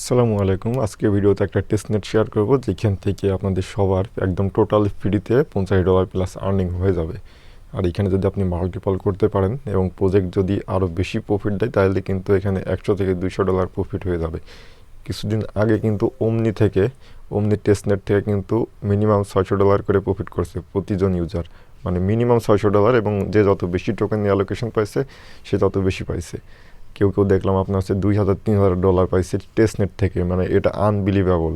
আসসালামু আলাইকুম। আজকে ভিডিওতে একটা টেস্টনেট শেয়ার করব, যেখান থেকে আপনাদের সবার একদম টোটাল ফ্রিতে পঞ্চাশ ডলার প্লাস আর্নিং হয়ে যাবে। আর এখানে যদি আপনি মাল্টিপল করতে পারেন এবং প্রজেক্ট যদি আরও বেশি প্রফিট দেয়, তাহলে কিন্তু এখানে একশো থেকে দুইশো ডলার প্রফিট হয়ে যাবে। কিছুদিন আগে কিন্তু ওমনি থেকে ওমনি টেস্টনেট থেকে কিন্তু মিনিমাম ছয়শো ডলার করে প্রফিট করছে প্রতিজন ইউজার মানে মিনিমাম ছয়শো ডলার এবং যে যত বেশি টোকেন অ্যালোকেশন পাইছে, সে তত বেশি পাইছে। কেউ কেউ দেখলাম আপনার হচ্ছে দুই হাজার, তিন হাজার ডলার পাইছে টেস্টনেট থেকে মানে এটা আনবিলিভেবল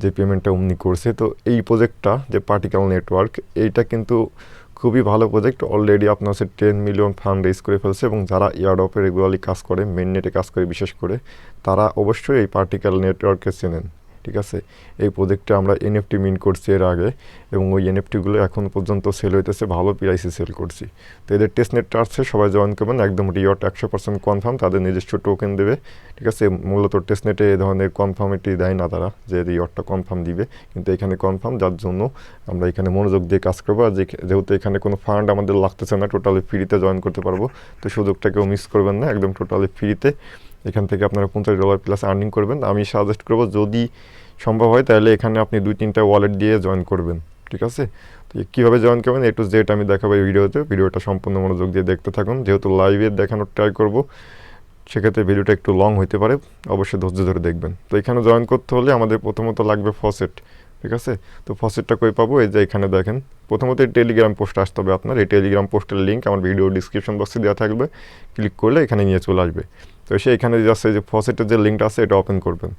যে পেমেন্টটা অমনি করছে। তো এই প্রজেক্টটা যে পার্টিকাল নেটওয়ার্ক এইটা কিন্তু খুবই ভালো প্রজেক্ট অলরেডি আপনার হচ্ছে টেন মিলিয়ন ফান্ড রেজ করে ফেলছে এবং যারা ইয়ারডপে রেগুলারলি কাজ করে মেন নেটে কাজ করে বিশেষ করে, তারা অবশ্যই এই পার্টিকাল নেটওয়ার্কে চেনেন। ঠিক আছে? এই প্রজেক্টে আমরা এনএফটি মিন করছি এর আগে এবং ওই এনএফটিগুলো এখন পর্যন্ত সেল হইতেছে, ভালো প্রাইসে সেল করছি। তো এদের টেস্ট নেটটা আছে সবাই জয়েন করবেন, একদম রিওয়ার্ড একশো পার্সেন্ট কনফার্ম তাদের নিজস্ব টোকেন দেবে, ঠিক আছে? মূলত টেস্ট নেটে এই ধরনের কনফার্মিটি দেয় না তারা, যে রিওয়ার্ডটা কনফার্ম দিবে, কিন্তু এখানে কনফার্ম যার জন্য আমরা এখানে মনোযোগ দিয়ে কাজ করব, আর যেহেতু এখানে কোনো ফান্ড আমাদের লাগতেছে না টোটালি ফ্রিতে জয়েন করতে পারব, তো সুযোগটা কেউ মিস করবেন না, একদম টোটালি ফ্রিতে এখান থেকে আপনারা পঞ্চাশ ডলার প্লাস আর্নিং করবেন। আমি সাজেস্ট করব, যদি সম্ভব হয়, তাহলে এখানে আপনি দুই তিনটা ওয়ালেট দিয়ে জয়েন করবেন, ঠিক আছে? তো কীভাবে জয়েন করবেন, এ টু জেড আমি দেখাবো এই ভিডিওতে। ভিডিওটা সম্পূর্ণ মনোযোগ দিয়ে দেখতে থাকুন। যেহেতু লাইভে দেখানোর ট্রাই করব, সেক্ষেত্রে ভিডিওটা একটু লং হতে পারে। অবশ্যই ধৈর্য ধরে দেখবেন। তো এখানে জয়েন করতে হলে আমাদের প্রথমত লাগবে ফসেট ঠিক আছে? তো ফসেটটা কই পাবো? এই যে এখানে দেখেন। প্রথমত এই টেলিগ্রাম পোস্ট আসতে হবে আপনার। এই টেলিগ্রাম পোস্টের লিঙ্ক আমার ভিডিও ডিসক্রিপশন বক্সে দেওয়া থাকবে। ক্লিক করলে এখানে নিয়ে চলে আসবে। তো সে এখানে জাস্ট এই যে ফসেটের যে লিঙ্কটা আছে, এটা ওপেন করবেন।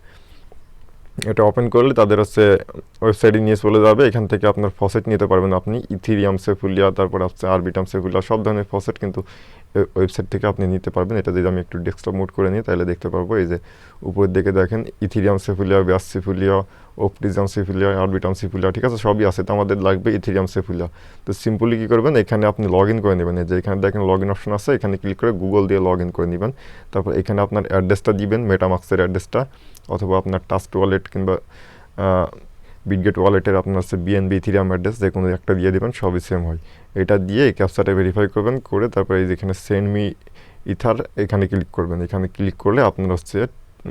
এটা ওপেন করলে তাদের হচ্ছে ওয়েবসাইটে নিয়ে চলে যাবে। এখান থেকে আপনার ফসেট নিতে পারবেন আপনি। ইথিরিয়াম সেফুলিয়া তারপর হচ্ছে আরবিটাম সেফুলিয়া সব ধরনের ফসেট কিন্তু ওয়েবসাইট থেকে আপনি নিতে পারবেন। এটা যদি আমি একটু ডেস্কটপ মোড করে নিই, তাহলে দেখতে পারব, এই যে উপরের দিকে দেখেন ইথিরিয়াম সেফুলিয়া ব্যাস সেফুলিয়া অপটিজাম সেফুলিয়া আরবিটাম সেফুলিয়া ঠিক আছে, সবই আছে, তো আমাদের লাগবে ইথিরিয়াম সেফুলিয়া তো সিম্পলি কী করবেন, এখানে আপনি লগ ইন করে নেবেন। যে এখানে দেখেন লগ ইন অপশন আছে, এখানে ক্লিক করে গুগল দিয়ে লগ ইন করে নেবেন। তারপর এখানে আপনার অ্যাড্রেসটা দিবেন মেটামাক্সের অ্যাড্রেসটা অথবা আপনার টাস্ট ওয়ালেট কিংবা বিটগেট ওয়ালেটের আপনার হচ্ছে বিএনবি ইথিরিয়াম অ্যাড্রেস যে কোনো একটা দিয়ে দেবেন, সবই সেম হয়। এটা দিয়ে এই ক্যাপচাটা ভেরিফাই করবেন, করে তারপরে এই যেখানে সেন্ড মি ইথার এখানে ক্লিক করবেন। এখানে ক্লিক করলে আপনার হচ্ছে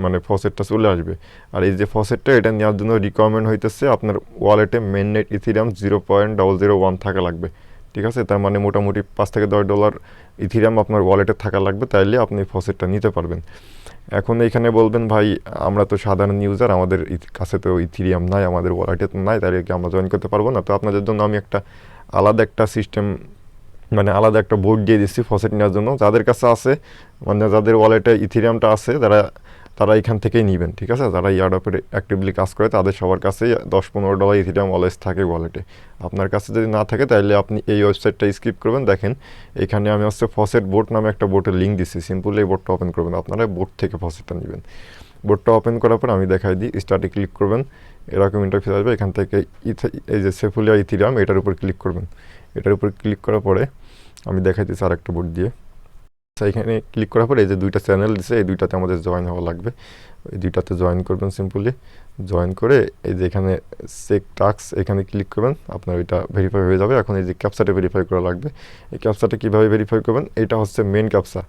মানে ফসেটটা চলে আসবে। আর এই যে ফসেটটা এটা নেওয়ার জন্য রিকোয়ারমেন্ট হইতেছে আপনার ওয়ালেটে main net Ethereum zero point double zero one থাকা লাগবে। ঠিক আছে? তার মানে মোটামুটি পাঁচ থেকে দশ ডলার ইথিরিয়াম আপনার ওয়ালেটে থাকা লাগবে, তাইলে আপনি ফসেটটা নিতে পারবেন। এখন এখানে বলবেন, ভাই, আমরা তো সাধারণ ইউজার আমাদের কাছে তো ইথিরিয়াম নাই, আমাদের ওয়ালেটে তো নাই তাহলে কি আমরা জয়েন করতে পারব না? তো আপনাদের জন্য আমি একটা আলাদা একটা সিস্টেম মানে আলাদা একটা বোর্ড দিয়ে দিচ্ছি ফসেট নেওয়ার জন্য। যাদের কাছে আছে মানে যাদের ওয়ালেটে ইথিরিয়ামটা আছে, তারা তারা এখান থেকেই নেবেন, ঠিক আছে? যারা ইয়ারডপে অ্যাক্টিভলি কাজ করে, তাদের সবার কাছেই দশ পনেরো ডলার ইথিরিয়াম অলওয়েজ থাকে ওয়ালেটে আপনার কাছে যদি না থাকে তাহলে আপনি এই ওয়েবসাইটটা স্কিপ করবেন। দেখেন, এখানে আমি হচ্ছে ফসেট বোর্ড নামে একটা বোর্ডের লিঙ্ক দিচ্ছি। সিম্পলি এই বোর্ডটা ওপেন করবেন। আপনারা বোর্ড থেকে ফসেটটা নেবেন। বোর্ডটা ওপেন করার পর আমি দেখাই দিই স্টার্টে ক্লিক করবেন। এরকম ইন্টারফেস আসবে এখান থেকে এই যে সেফুলিয়া ইথিরিয়াম এটার উপর ক্লিক করবেন। এটার উপর ক্লিক করার পরে আমি দেখাই দিচ্ছি আর একটা বোর্ড দিয়ে। আচ্ছা, এখানে ক্লিক করার পরে এই যে দুইটা চ্যানেল দিছে এই দুইটাতে আমাদের জয়েন হওয়া লাগবে। এই দুইটাতে জয়েন করবেন সিম্পলি জয়েন করে এই যে এখানে চেক টাক্স এখানে ক্লিক করবেন। আপনার ওইটা ভেরিফাই হয়ে যাবে। এখন এই যে ক্যাপসাটা ভেরিফাই করা লাগবে। এই ক্যাপসাটা কীভাবে ভেরিফাই করবেন? এটা হচ্ছে মেন ক্যাপসা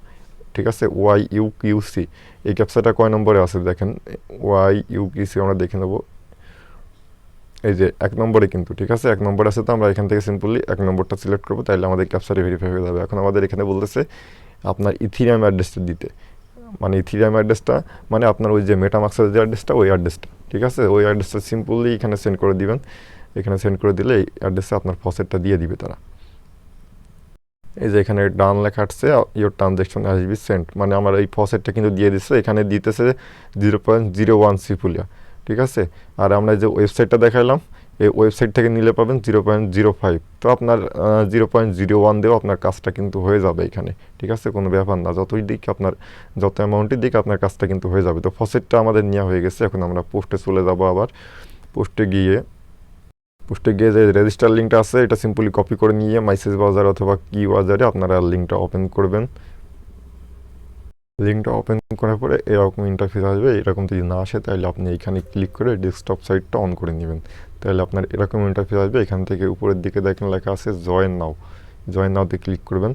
ঠিক আছে? ওয়াই ইউ কিউ সি এই ক্যাপসাটা কয় নম্বরে আছে দেখেন? ওয়াই ইউ কিউ সি আমরা দেখে নেব। এই যে এক নম্বরে কিন্তু, ঠিক আছে? এক নম্বর আছে তো আমরা এখান থেকে সিম্পলি এক নম্বরটা সিলেক্ট করব তাহলে আমাদের ক্যাপচারে ভেরিফাই হয়ে যাবে। এখন আমাদের এখানে বলতেছে আপনার ইথিরিয়াম অ্যাড্রেসটা দিতে। মানে ইথিরিয়াম অ্যাড্রেসটা মানে আপনার ওই যে মেটামাক্সের যে অ্যাড্রেসটা ওই অ্যাড্রেসটা ঠিক আছে? ওই অ্যাড্রেসটা সিম্পলি এখানে সেন্ড করে দিবেন। এখানে সেন্ড করে দিলে এই অ্যাড্রেসে আপনার ফসেটটা দিয়ে দিবে তারা। এই যে এখানে ডান লেখা আসছে your transaction has be sent মানে আমার এই ফসেটটা কিন্তু দিয়ে দিচ্ছে এখানে দিতেছে zero point zero one Sepolia ঠিক আছে? আর আমরা যে ওয়েবসাইটটা দেখাইলাম, এই ওয়েবসাইট থেকে নিলে পাবেন জিরো পয়েন্ট জিরো ফাইভ তো আপনার জিরো পয়েন্ট জিরো ওয়ান দিয়েও আপনার কাজটা কিন্তু হয়ে যাবে এখানে, ঠিক আছে? কোনো ব্যাপার না, যতই দিক আপনার, যত অ্যামাউন্টের দিক, আপনার কাজটা কিন্তু হয়ে যাবে। তো ফসেটটা আমাদের নেওয়া হয়ে গেছে, এখন আমরা পোস্টে চলে যাব আবার। পোস্টে গিয়ে পোস্টে গিয়ে যে রেজিস্টার লিঙ্কটা আছে, এটা সিম্পলি কপি করে নিয়ে মাইসেজ বাজার অথবা কি বাজারে আপনারা লিঙ্কটা ওপেন করবেন। লিঙ্কটা ওপেন করার পরে এরকম ইন্টারফেস আসবে, এরকম যদি না আসে তাহলে আপনি এখানে ক্লিক করে ডেস্কটপ সাইটটা অন করে নেবেন। তাহলে আপনার এরকম ইন্টারফেস আসবে, এখান থেকে উপরের দিকে দেখেন লেখা আছে জয়েন নাও জয়েন নাওতে ক্লিক করবেন।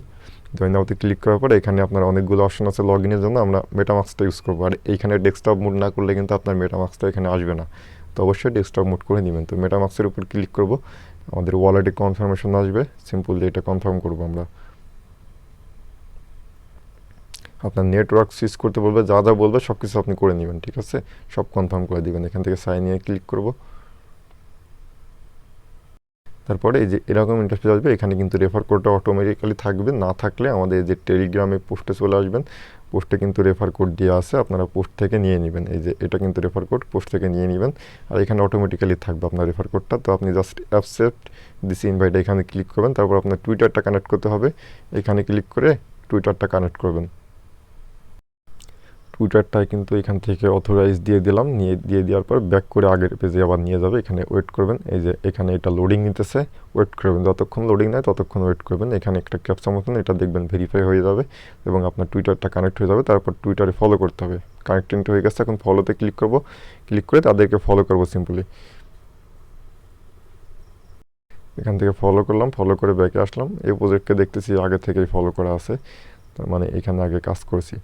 জয়েন নাওতে ক্লিক করার পরে এখানে আপনার অনেকগুলো অপশন আছে লগ ইনের জন্য, আমরা মেটামাক্সটা ইউজ করব। আর এইখানে ডেস্কটপ মুড না করলে কিন্তু আপনার মেটামাক্সটা এখানে আসবে না। তো অবশ্যই ডেস্কটপ মুড করে নেবেন। তো মেটামাক্সের উপর ক্লিক করব। আমাদের ওয়ালেটে কনফার্মেশন আসবে। সিম্পলি এটা কনফার্ম করব আমরা। আপনার নেটওয়ার্ক সুইচ করতে বলবে, যা যা বলবে সব কিছু আপনি করে নেবেন, ঠিক আছে? সব কনফার্ম করে দিবেন। এখান থেকে সাইন ইয়ে ক্লিক করব। তারপরে এই যে এরকম ইন্টারফেস আসবে, এখানে কিন্তু রেফার কোডটা অটোমেটিক্যালি থাকবে। না থাকলে আমাদের যে টেলিগ্রামে পোস্টে চলে আসবেন। পোস্টে কিন্তু রেফার কোড দিয়ে আছে, আপনারা পোস্ট থেকে নিয়ে নেবেন। এই যে এটা কিন্তু রেফার কোড পোস্ট থেকে নিয়ে নেবেন। আর এখানে অটোমেটিক্যালি থাকবে আপনার রেফার কোডটা তো আপনি জাস্ট অ্যাপসেপ্ট দিস ইনভাইট এখানে ক্লিক করবেন। তারপর আপনার টুইটারটা কানেক্ট করতে হবে। এখানে ক্লিক করে টুইটারটা কানেক্ট করবেন। টুইটারটায় কিন্তু এখান থেকে অথরাইজ দিয়ে দিলাম। নিয়ে, দিয়ে দেওয়ার পর ব্যাক করে আগের পেজে আবার নিয়ে যাবে। এখানে ওয়েট করবেন। এই যে এখানে এটা লোডিং নিতেছে। ওয়েট করবেন। যতক্ষণ লোডিং নেয় ততক্ষণ ওয়েট করবেন। এখানে একটা ক্যাপচা মতন এটা দেখবেন ভেরিফাই হয়ে যাবে এবং আপনার টুইটারটা কানেক্ট হয়ে যাবে। তারপর টুইটারে ফলো করতে হবে। কানেক্টিংটা হয়ে গেছে। এখন ফলোতে ক্লিক করব। ক্লিক করে তাদেরকে ফলো করব সিম্পলি এখান থেকে ফলো করলাম। ফলো করে ব্যাকে আসলাম। এই প্রজেক্টকে দেখতেছি আগে থেকেই ফলো করা আছে। তার মানে এখানে আগে কাজ করেছি।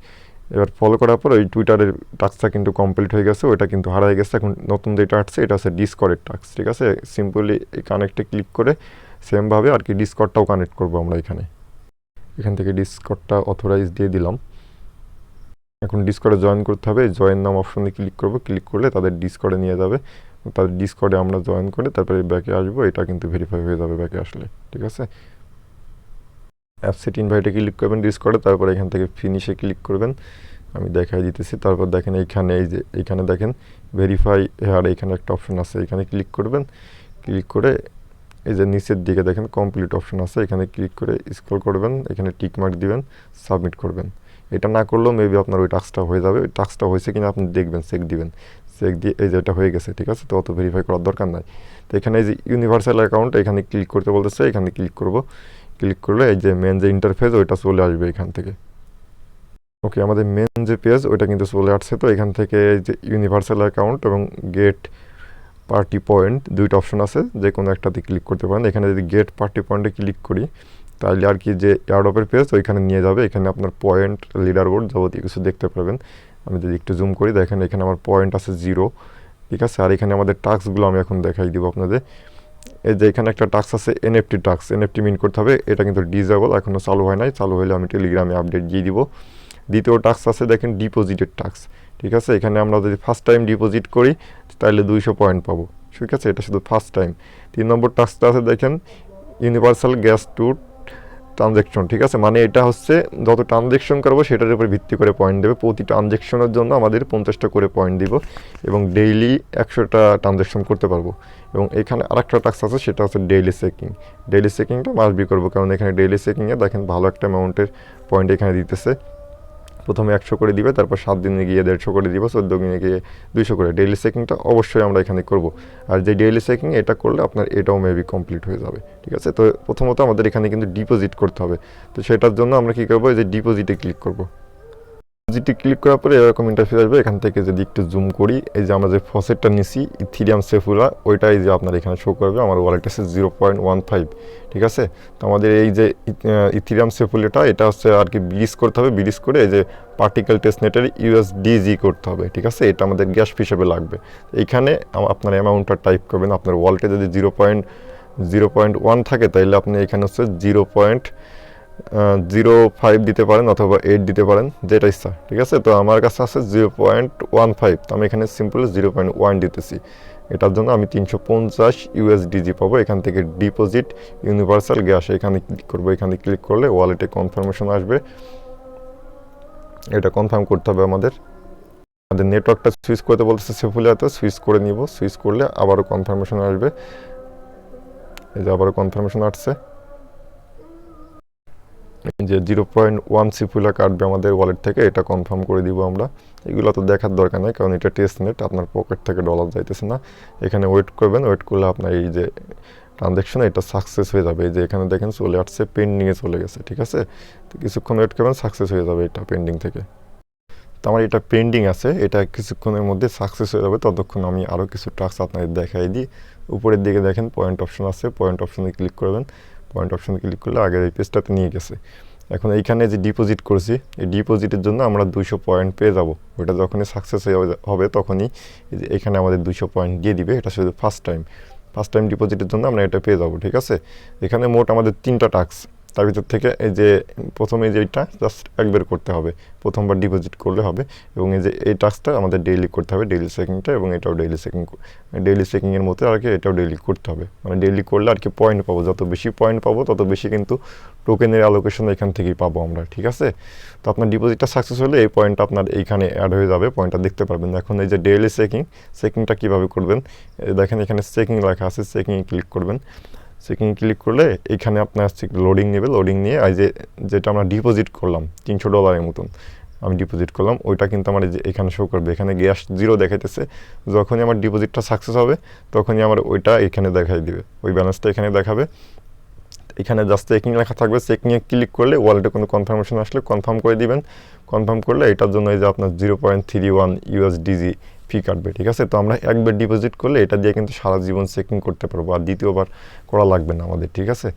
এবার ফলো করার পর ওই টুইটারের টাস্কটা কিন্তু কমপ্লিট হয়ে গেছে, ওইটা কিন্তু হারাই গেছে। এখন নতুন যেটা আসছে, এটা হচ্ছে ডিসকর্ডের টাস্ক ঠিক আছে? সিম্পলি এই কানেক্টে ক্লিক করে সেমভাবে আর কি ডিসকর্ডটাও কানেক্ট করব আমরা এখানে। এখান থেকে ডিসকর্ডটা অথরাইজ দিয়ে দিলাম। এখন ডিসকর্ডে জয়েন করতে হবে জয়েন নাম অপশনে ক্লিক করব। ক্লিক করলে তাদের ডিসকর্ডে নিয়ে যাবে। তাদের ডিসকর্ডে আমরা জয়েন করে তারপরে ব্যাকে আসব, এটা কিন্তু ভেরিফাই হয়ে যাবে ব্যাকে আসলে, ঠিক আছে? অ্যাপসেট ইনভাইটে ক্লিক করবেন ডিসকর্ডে তারপর এখান থেকে ফিনিশে ক্লিক করবেন। আমি দেখাই দিতেছি, তারপর দেখেন এইখানে, এই যে, এইখানে দেখেন ভেরিফাই আর এখানে একটা অপশন আছে, এখানে ক্লিক করবেন। ক্লিক করে এই যে নিচের দিকে দেখেন কমপ্লিট অপশন আছে, এখানে ক্লিক করে স্ক্রল করবেন, এখানে টিক মার্ক দিবেন সাবমিট করবেন। এটা না করলেও মেবি আপনার ওই টাস্কটা হয়ে যাবে। ওই টাস্কটা হয়েছে কিনা আপনি দেখবেন চেক দিবেন। চেক দিয়ে এই যে এটা হয়ে গেছে, ঠিক আছে? তো অত ভেরিফাই করার দরকার নাই। তো এখানে এই যে ইউনিভার্সাল অ্যাকাউন্ট এখানে ক্লিক করতে বলতেছে, এখানে ক্লিক করব। ক্লিক করলে এই যে মেন যে ইন্টারফেস ওইটা চলে আসবে এখান থেকে। ওকে আমাদের মেন যে পেজ ওইটা কিন্তু চলে আসছে। তো এখান থেকে যে ইউনিভার্সাল অ্যাকাউন্ট এবং গেট পার্টি পয়েন্ট দুইটা অপশন আছে। যে কোনো একটাতে ক্লিক করতে পারেন। এখানে যদি গেট পার্টি পয়েন্টে ক্লিক করি, তাহলে আর কি যে এয়ারডপের পেজ ওইখানে নিয়ে যাবে। এখানে আপনার পয়েন্ট লিডার বোর্ড যাবতীয় কিছু দেখতে পারবেন। আমি যদি একটু জুম করি, দেখেন এখানে আমার পয়েন্ট আছে জিরো ঠিক আছে? আর এখানে আমাদের টাস্কগুলো আমি এখন দেখাই দিব আপনাদের। এই যে এখানে একটা টাক্স আছে এনএফটি টাক্স এনএফটি মিন করতে হবে, এটা কিন্তু ডিজেবল এখনও চালু হয় নাই। চালু হলে আমি টেলিগ্রামে আপডেট দিয়ে দিব। দ্বিতীয় টাক্স আছে, দেখেন ডিপোজিটের টাক্স ঠিক আছে, এখানে আমরা যদি ফার্স্ট টাইম ডিপোজিট করি, তাহলে দুইশো পয়েন্ট পাবো। ঠিক আছে, এটা শুধু ফার্স্ট টাইম তিন নম্বর টাস্কটা আছে, দেখেন ইউনিভার্সাল গ্যাস টু ট্রানজ্যাকশন ঠিক আছে? মানে এটা হচ্ছে যত ট্রানজেকশন করব সেটার উপর ভিত্তি করে পয়েন্ট দেবে। প্রতি ট্রানজেকশনের জন্য আমাদের পঞ্চাশটা করে পয়েন্ট দিব এবং ডেইলি একশোটা ট্রানজ্যাকশন করতে পারব। এবং এখানে আরেকটা টাস্ক আছে, সেটা হচ্ছে ডেইলি চেকিং ডেইলি চেকিংটা মাস্ট বি করব। কারণ এখানে ডেইলি চেকিংয়ে দেখেন ভালো একটা অ্যামাউন্টের পয়েন্ট এখানে দিতেছে। প্রথমে একশো করে দিবে, তারপর সাত দিনে গিয়ে দেড়শো করে দিবে, চোদ্দ দিনে গিয়ে দুইশো করে। ডেইলি চেকিংটা অবশ্যই আমরা এখানে করব। আর যে ডেইলি চেকিং এটা করলে আপনার এটাও মেবি কমপ্লিট হয়ে যাবে, ঠিক আছে? তো প্রথমত আমাদের এখানে কিন্তু ডিপোজিট করতে হবে। তো সেটার জন্য আমরা কী করব যে ডিপোজিটে ক্লিক করব। ডিপোজিটে ক্লিক করার পরে এরকম ইন্টারফেস আসবে। এখান থেকে যদি একটু জুম করি, এই যে আমরা যে ফসেটটা নিছি ইথিরিয়াম সেফুলা ওইটাই যে আপনার এখানে শো করবে। আমার ওয়ালেট আছে জিরো পয়েন্ট ওয়ান ফাইভ ঠিক আছে? তো আমাদের এই যে ইথিরিয়াম সেফুলাটা এটা হচ্ছে আর কি ব্রিজ করতে হবে। ব্রিজ করে এই যে পার্টিকেল টেস্টনেটের ইউএসডিজি করতে হবে, ঠিক আছে? এটা আমাদের গ্যাস হিসেবে লাগবে। এইখানে আপনার অ্যামাউন্টটা টাইপ করবেন। আপনার ওয়ালেটে যদি zero point zero point one থাকে তাহলে আপনি এখানে হচ্ছে জিরো পয়েন্ট জিরো ফাইভ দিতে পারেন অথবা এইট দিতে পারেন, যেটা ইচ্ছা, ঠিক আছে? তো আমার কাছে আছে জিরো পয়েন্ট ওয়ান ফাইভ তো আমি এখানে সিম্পল জিরো পয়েন্ট ওয়ান দিতেছি। এটার জন্য আমি তিনশো পঞ্চাশ ইউএসডিজি পাবো, এখান থেকে ডিপোজিট ইউনিভার্সাল গ্যাস এখানে ক্লিক করব, এখানে ক্লিক করলে ওয়ালেটে কনফার্মেশন আসবে। এটা কনফার্ম করতে হবে আমাদের। আমাদের নেটওয়ার্কটা সুইচ করতে বলতেছে সেফুলিয়াতে সুইচ করে নিব সুইচ করলে আবারও কনফার্মেশন আসবে। এই যে আবারও কনফার্মেশন আসছে। যে জিরো পয়েন্ট ওয়ান সিফুলা কাটবে আমাদের ওয়ালেট থেকে এটা কনফার্ম করে দিব আমরা। এগুলো তো দেখার দরকার নেই, কারণ এটা টেস্ট নেট আপনার পকেট থেকে ডলার যাইতেছে না। এখানে ওয়েট করবেন ওয়েট করলে আপনার এই যে ট্রানজ্যাকশন এটা সাকসেস হয়ে যাবে। এই যে এখানে দেখেন চলে আসছে পেন্ডিংয়ে চলে গেছে, ঠিক আছে? তো কিছুক্ষণ ওয়েট করবেন সাকসেস হয়ে যাবে এটা পেন্ডিং থেকে। তো আমার এটা পেন্ডিং আছে, এটা কিছুক্ষণের মধ্যে সাকসেস হয়ে যাবে। ততক্ষণ আমি আরও কিছু টাস্ক আপনাদের দেখাই দিই। উপরের দিকে দেখেন পয়েন্ট অপশন আছে পয়েন্ট অপশনে ক্লিক করবেন। পয়েন্ট অপশন ক্লিক করলে আগের এই পেজটাতে নিয়ে গেছে। এখন এইখানে যে ডিপোজিট করেছি, এই ডিপোজিটের জন্য আমরা দুইশো পয়েন্ট পেয়ে যাব। ওটা যখনই সাকসেস হবে তখনই এখানে আমাদের দুইশো পয়েন্ট দিয়ে দিবে, এটা শুধু ফার্স্ট টাইম ফার্স্ট টাইম ডিপোজিটের জন্য আমরা এটা পেয়ে যাব, ঠিক আছে? এখানে মোট আমাদের তিনটা টাস্ক তার ভিতর থেকে এই যে প্রথমে যে এইটা জাস্ট একবার করতে হবে। প্রথমবার ডিপোজিট করলে হবে এবং এই যে এই টাস্কটা আমাদের ডেইলি করতে হবে ডেইলি চেকিংটা এবং এটাও ডেইলি চেকিং ডেইলি চেকিংয়ের মধ্যে আর কি এটাও ডেইলি করতে হবে। মানে ডেইলি করলে আর কি পয়েন্ট পাবো, যত বেশি পয়েন্ট পাবো, তত বেশি কিন্তু টোকেনের অ্যালোকেশন এখান থেকেই পাবো আমরা, ঠিক আছে? তো আপনার ডিপোজিটটা সাকসেস হলে এই পয়েন্টটা আপনার এইখানে অ্যাড হয়ে যাবে পয়েন্টটা দেখতে পারবেন। এখন এই যে ডেইলি চেকিং চেকিংটা কীভাবে করবেন? দেখেন এখানে চেকিং লেখা আছে চেকিংয়ে ক্লিক করবেন। চেকিং ক্লিক করলে এখানে আপনার হচ্ছে লোডিং নেবে লোডিং নিয়ে এই যে যেটা আমরা ডিপোজিট করলাম, তিনশো ডলারের মতন, আমি ডিপোজিট করলাম, ওইটা কিন্তু আমার এখানে শো করবে। এখানে গ্যাস জিরো দেখাইতেছে, যখনই আমার ডিপোজিটটা সাকসেস হবে, তখনই আমার ওইটা এখানে দেখাই দিবে, ওই ব্যালেন্সটা এখানে দেখাবে। এখানে জাস্ট চেকিং লেখা থাকবে চেকিংয়ে ক্লিক করলে ওয়ালেটে কোনো কনফার্মেশন আসলে কনফার্ম করে দিবেন। কনফার্ম করলে এটার জন্য এই যে আপনার zero point three one USDG fee কাটবে, ঠিক আছে? তো আমরা একবার ডিপোজিট করলে এটা দিয়ে কিন্তু সারা জীবন চেকিং করতে পারব আর দ্বিতীয়বার করা লাগবে না আমাদের, ঠিক আছে?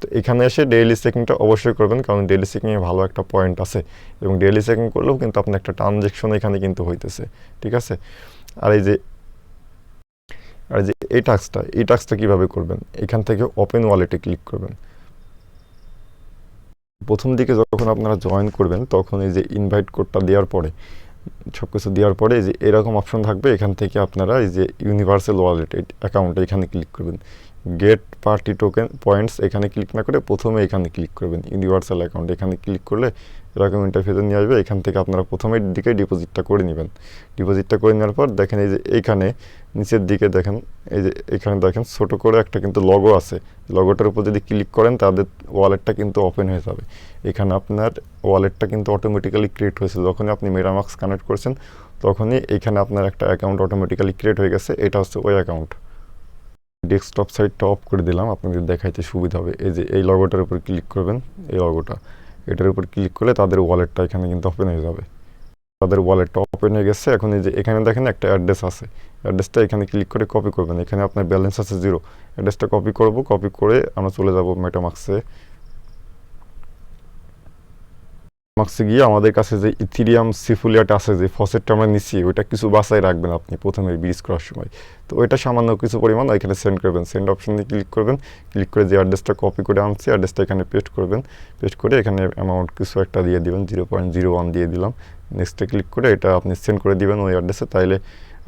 তো এখানে এসে ডেইলি চেকিংটা অবশ্যই করবেন, কারণ ডেইলি চেকিংয়ে ভালো একটা পয়েন্ট আছে এবং ডেইলি চেকিং করলেও কিন্তু আপনার একটা ট্রানজেকশন এখানে কিন্তু হইতেছে, ঠিক আছে? আর এই যে, আর যে এই টাস্কটা এই টাস্কটা কীভাবে করবেন? এখান থেকে ওপেন ওয়ালেটে ক্লিক করবেন। প্রথম দিকে যখন আপনারা জয়েন করবেন, তখন এই যে ইনভাইট কোডটা দেওয়ার পরে সব কিছু দেওয়ার পরে যে এরকম অপশন থাকবে, এখান থেকে আপনারা এই যে ইউনিভার্সাল ওয়ালেট অ্যাকাউন্টে এখানে ক্লিক করবেন। গেট পার্টি টোকেন পয়েন্টস এখানে ক্লিক না করে প্রথমে এখানে ক্লিক করবেন। ইউনিভার্সাল অ্যাকাউন্ট এখানে ক্লিক করলে এরকম ইন্টারফেসে নিয়ে আসবে। এখান থেকে আপনারা প্রথমের দিকে ডিপোজিটটা করে নেবেন। ডিপোজিটটা করে নেওয়ার পর দেখেন এই যে এখানে, নিচের দিকে দেখেন, এই যে এখানে দেখেন ছোট করে একটা কিন্তু লগো আছে। লগোটার উপর যদি ক্লিক করেন তাদের ওয়ালেটটা কিন্তু ওপেন হয়ে যাবে। এখানে আপনার ওয়ালেটটা কিন্তু অটোমেটিক্যালি ক্রিয়েট হয়েছে। যখনই আপনি মেরামাক্স কানেক্ট করছেন, তখনই এখানে আপনার একটা অ্যাকাউন্ট অটোমেটিক্যালি ক্রিয়েট হয়ে গেছে। এটা হচ্ছে ওই অ্যাকাউন্ট ডেস্কটপ সাইডটা অফ করে দিলাম, আপনাদের দেখাইতে সুবিধা হবে। এই যে, এই লগোটার উপর ক্লিক করবেন, এই লগোটা এটার উপর ক্লিক করলে তাদের ওয়ালেটটা এখানে কিন্তু ওপেন হয়ে যাবে। তাদের ওয়ালেটটা ওপেন হয়ে গেছে, এখন এই যে, এখানে দেখেন একটা অ্যাড্রেস আছে। অ্যাড্রেসটা এখানে ক্লিক করে কপি করবেন। এখানে আপনার ব্যালেন্স আছে জিরো অ্যাড্রেসটা কপি করব কপি করে আমরা চলে যাব মেটামাক্সে মাক্সে গিয়ে আমাদের কাছে যে ইথিরিয়াম সিফুলিয়াটা আছে, যে ফসেটটা আমরা নিচ্ছি ওইটা কিছু বাসায় রাখবেন আপনি প্রথমে ব্রিজ করার সময়। তো ওইটা সামান্য কিছু পরিমাণ এখানে সেন্ড করবেন। সেন্ড অপশনে ক্লিক করবেন। ক্লিক করে যে অ্যাড্রেসটা কপি করে আনছি অ্যাড্রেসটা এখানে পেস্ট করবেন। পেস্ট করে এখানে অ্যামাউন্ট কিছু একটা দিয়ে দিবেন জিরো পয়েন্ট জিরো ওয়ান দিয়ে দিলাম। নেক্সটে ক্লিক করে এটা আপনি সেন্ড করে দিবেন ওই অ্যাড্রেসে তাইলে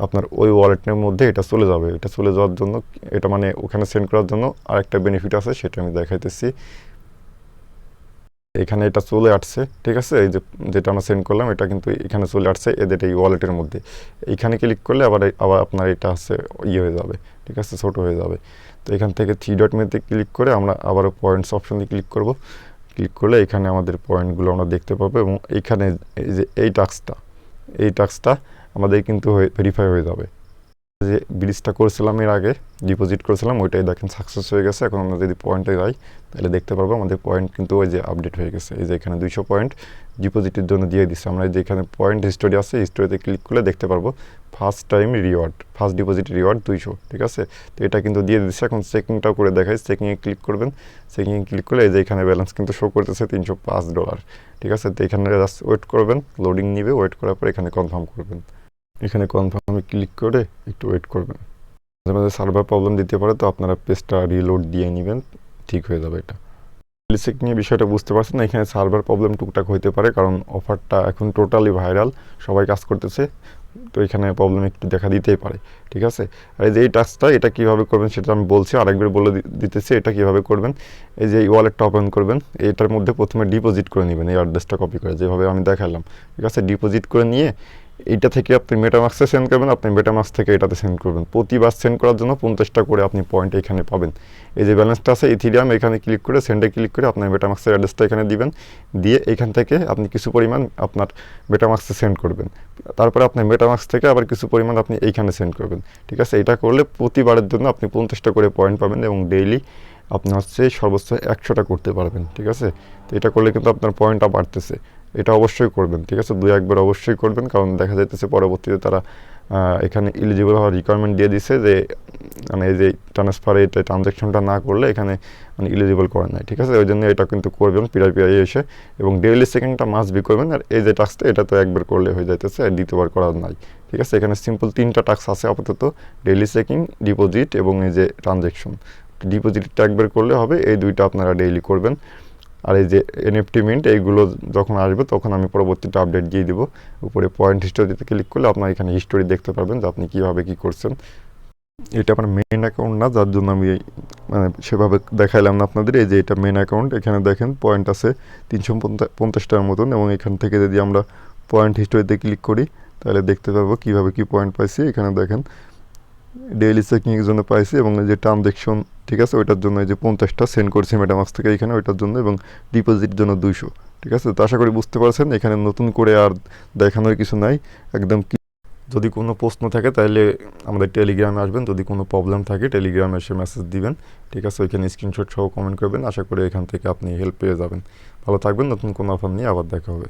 আপনার ওই ওয়ালেটের মধ্যে এটা চলে যাবে। এটা চলে যাওয়ার জন্য, এটা মানে ওখানে সেন্ড করার জন্য আরেকটা বেনিফিট আছে, সেটা আমি দেখাইতেছি। এখানে এটা চলে আসছে, ঠিক আছে? এই যে যেটা আমরা সেন্ড করলাম, এটা কিন্তু এখানে চলে আসছে এদের এই ওয়ালেটের মধ্যে। এইখানে ক্লিক করলে আবার আবার আপনার এটা হচ্ছে ইয়ে হয়ে যাবে, ঠিক আছে? ছোটো হয়ে যাবে। তো এখান থেকে থ্রি ডট মেতে ক্লিক করে আমরা আবারও পয়েন্টস অপশনে ক্লিক করব। ক্লিক করলে এখানে আমাদের পয়েন্টগুলো আমরা দেখতে পাবো এবং এইখানে এই যে এই টাস্কটা এই টাস্কটা আমাদের কিন্তু ভেরিফাই হয়ে যাবে। যে ব্রিজটা করেছিলাম এর আগে ডিপোজিট করেছিলাম, ওইটাই দেখেন সাকসেস হয়ে গেছে। এখন আমরা যদি পয়েন্টে যাই, তাহলে দেখতে পারব আমাদের পয়েন্ট কিন্তু ওই যে আপডেট হয়ে গেছে। এই যে এখানে দুইশো পয়েন্ট ডিপোজিটের জন্য দিয়ে দিচ্ছে আমরা যে এখানে পয়েন্ট হিস্টোরি আছে হিস্টোরিতে ক্লিক করলে দেখতে পারব first time reward first deposit reward দুইশো, ঠিক আছে? তো এটা কিন্তু দিয়ে দিচ্ছে এখন চেকিংটাও করে দেখাই। চেকিংয়ে ক্লিক করবেন। চেকিংয়ে ক্লিক করলে এই যে এখানে ব্যালেন্স কিন্তু শো করতেছে তিনশো পাঁচ ডলার ঠিক আছে? তো এখানে জাস্ট ওয়েট করবেন লোডিং নিবে ওয়েট করার পর এখানে কনফার্ম করবেন। এখানে কনফার্মে ক্লিক করে একটু ওয়েট করবেন। মাঝে মাঝে সার্ভার প্রবলেম দিতে পারে, তো আপনারা পেজটা রিলোড দিয়ে নেবেন, ঠিক হয়ে যাবে এটা। লিসেক নিয়ে বিষয়টা বুঝতে পারছেন না, এখানে সার্ভার প্রবলেম টুকটাক হইতে পারে, কারণ অফারটা এখন টোটালি ভাইরাল সবাই কাজ করতেছে, তো এখানে প্রবলেম একটু দেখা দিতেই পারে, ঠিক আছে? আর এই যে এই টাস্কটা এটা কীভাবে করবেন সেটা আমি বলছি, আরেকবার বলে দিতেছি, এটা কীভাবে করবেন? এই যে এই ওয়ালেটটা ওপেন করবেন, এটার মধ্যে প্রথমে ডিপোজিট করে নেবেন, এই অ্যাড্রেসটা কপি করে, যেভাবে আমি দেখালাম, ঠিক আছে? ডিপোজিট করে নিয়ে এইটা থেকে আপনি মেটামাক্সে সেন্ড করবেন, আপনি মেটামাক্স থেকে এটাতে সেন্ড করবেন। প্রতিবার সেন্ড করার জন্য পঞ্চাশটা করে আপনি পয়েন্ট এখানে পাবেন। এই যে ব্যালেন্সটা আছে ইথিরিয়াম এখানে ক্লিক করে সেন্ডে ক্লিক করে আপনার মেটামাক্সের অ্যাড্রেসটা এখানে দিবেন। দিয়ে এখান থেকে আপনি কিছু পরিমাণ আপনার মেটামাক্সে সেন্ড করবেন। তারপরে আপনার মেটামাক্স থেকে আবার কিছু পরিমাণ আপনি এইখানে সেন্ড করবেন। ঠিক আছে? এটা করলে প্রতিবারের জন্য আপনি পঞ্চাশটা করে পয়েন্ট পাবেন এবং ডেইলি আপনি হচ্ছে সর্বোচ্চ একশোটা করতে পারবেন। ঠিক আছে? তো এটা করলে কিন্তু আপনার পয়েন্টটা বাড়তেছে। এটা অবশ্যই করবেন, ঠিক আছে? দুই একবার অবশ্যই করবেন, কারণ দেখা যাইতেছে পরবর্তীতে তারা এখানে এলিজিবল হওয়ার রিকোয়ারমেন্ট দিয়ে দিছে যে মানে এই যে ট্রান্সফার এটা ট্রানজ্যাকশনটা না করলে এখানে মানে ইলিজিবল করে নাই, ঠিক আছে? ওই জন্য এটা কিন্তু করবেন পিআই পিআই এসে, এবং ডেইলি সেকেন্ডটা মাস্ট বি করবেন, আর এই যে টাস্কটা এটা তো একবার করলে হয়ে যাইতেছে, আর দ্বিতীয়বার করার নাই, ঠিক আছে? এখানে সিম্পল তিনটা টাস্ক আছে আপাতত ডেইলি চেকিং ডিপোজিট এবং এই যে ট্রানজ্যাকশন ডিপোজিটটা একবার করলে হবে, এই দুইটা আপনারা ডেইলি করবেন। আর এই যে এনএফটি মিন্ট এইগুলো যখন আসবে, তখন আমি পরবর্তীতে আপডেট দিয়ে দিব। উপরে পয়েন্ট হিস্টোরিতে ক্লিক করলে আপনার এখানে হিস্টোরি দেখতে পারবেন যে আপনি কীভাবে কী করছেন। এটা আমার মেন অ্যাকাউন্ট না, যার জন্য আমি মানে সেভাবে দেখাইলাম না আপনাদের। এই যে এটা মেন অ্যাকাউন্ট এখানে দেখেন পয়েন্ট আছে তিনশো পঞ্চাশটার মতন। এবং এখান থেকে যদি আমরা পয়েন্ট হিস্টোরিতে ক্লিক করি, তাহলে দেখতে পাবো কীভাবে কী পয়েন্ট পাইছি। এখানে দেখেন ডেইলি চেকিংয়ের জন্য পাইছি এবং যে ট্রানজ্যাকশন ঠিক আছে? ওইটার জন্য এই যে পঞ্চাশটা সেন্ড করছি মেটামাক্স থেকে এখানে, ওইটার জন্য এবং ডিপোজিট জন্য দুইশো, ঠিক আছে? তো আশা করি বুঝতে পারছেন, এখানে নতুন করে আর দেখানোর কিছু নাই। একদম যদি কোনো প্রশ্ন থাকে তাহলে আমাদের টেলিগ্রামে আসবেন, যদি কোনো প্রবলেম থাকে টেলিগ্রামে এসে মেসেজ দিবেন, ঠিক আছে? ওইখানে স্ক্রিনশট সহ কমেন্ট করবেন, আশা করি এখান থেকে আপনি হেল্প পেয়ে যাবেন। ভালো থাকবেন, নতুন কোনো অফার নিয়ে আবার দেখা হবে।